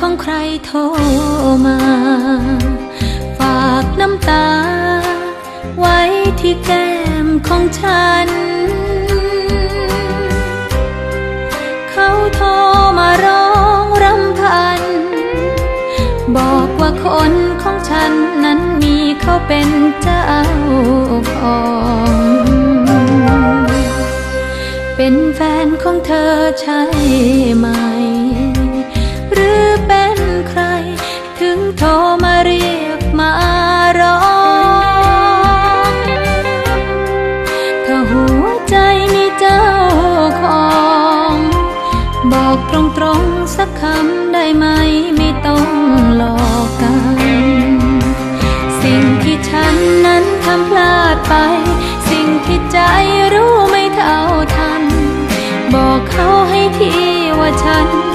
ของใครโทรมา ฝากน้ำตา ไว้ที่แก้มของฉัน เขาโทรมาร้องรำพัน บอกว่าคนของฉันนั้นมีเขาเป็นเจ้าของเป็นแฟนของเธอใช่ไหมันพลาดไป สิ่งที่ใจรู้ไม่เท่าทัน บอกเขาให้ทีว่าฉัน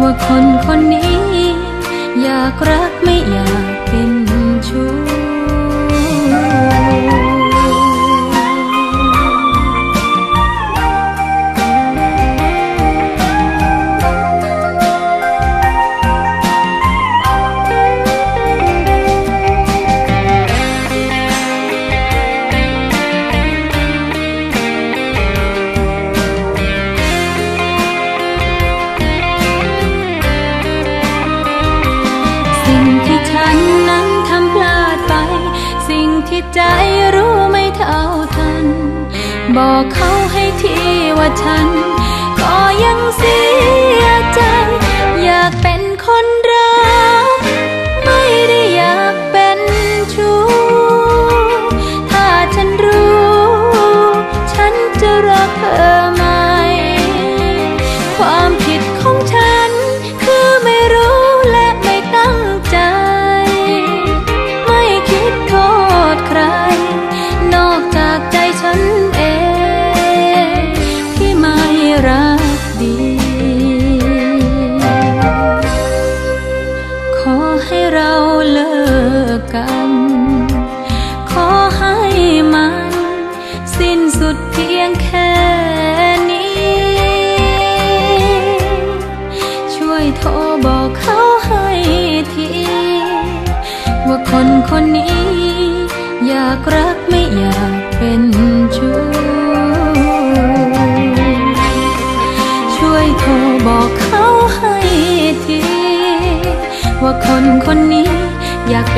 ว่าคนคนนี้ อยากรักไม่อยากเป็นชู้ ที่ใจรู้ไม่เท่าทัน บอกเขาให้ทีว่าฉัน ก็ยังเสียใจ อยากเป็นคน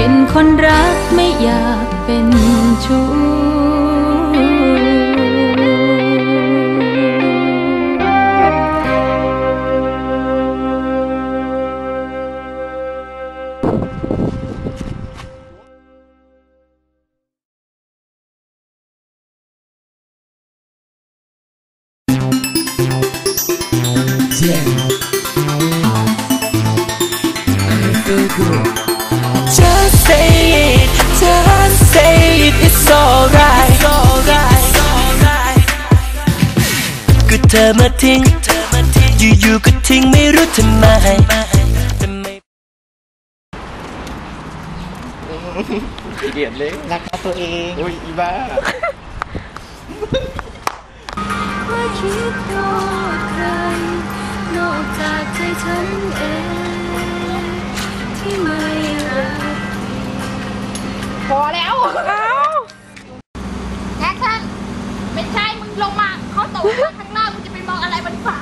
เป็นคนรักไม่อยากเป็นชู้ Just เธอมาทิ้ง อยู่ๆก็ทิ้งไม่รู้ทำไมทำไมเดียดเลยรักตัวเองโอ้ยอีบ้าไม่คิดโทษใคร นอกจากใจฉันเอง ที่ไม่รักพอแล้วแท็กซันไม่ใช่ มึงลงมาเขาตกมาข้างล่างมึงจะไปมองอะไรบนฟ้า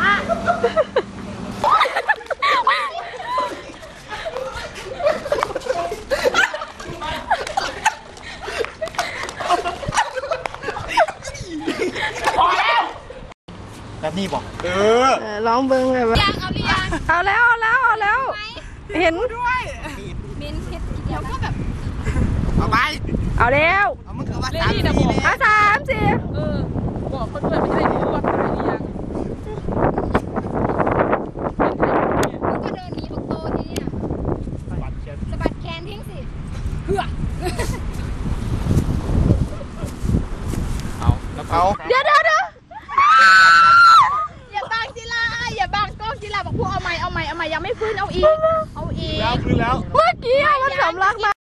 พอแล้ว นี่บอกเออเออร้องเบิ้งแบบว่ายังเอาหรือยังเอาแล้วเอาแล้วเอาแล้ว เห็นมินเฮ็ดเดี๋ยวก็แบบเอาไปเอาแล้วเอามึงเข้ามาสามทีเลยมาสามสี่เออบอกเขาด้วยไม่ได้รู้ว่าถ่ายหรือยังมึงก็เดินหนีบักโตทีนี้น่ะสะบัดแขนทิ้งสิเอาแล้วเอาเดี๋ยวเดี๋ยวเดี๋ย ฟื้นเอาอีก เอาอีก แล้วคือแล้ว เมื่อกี้อะมันสำลักมา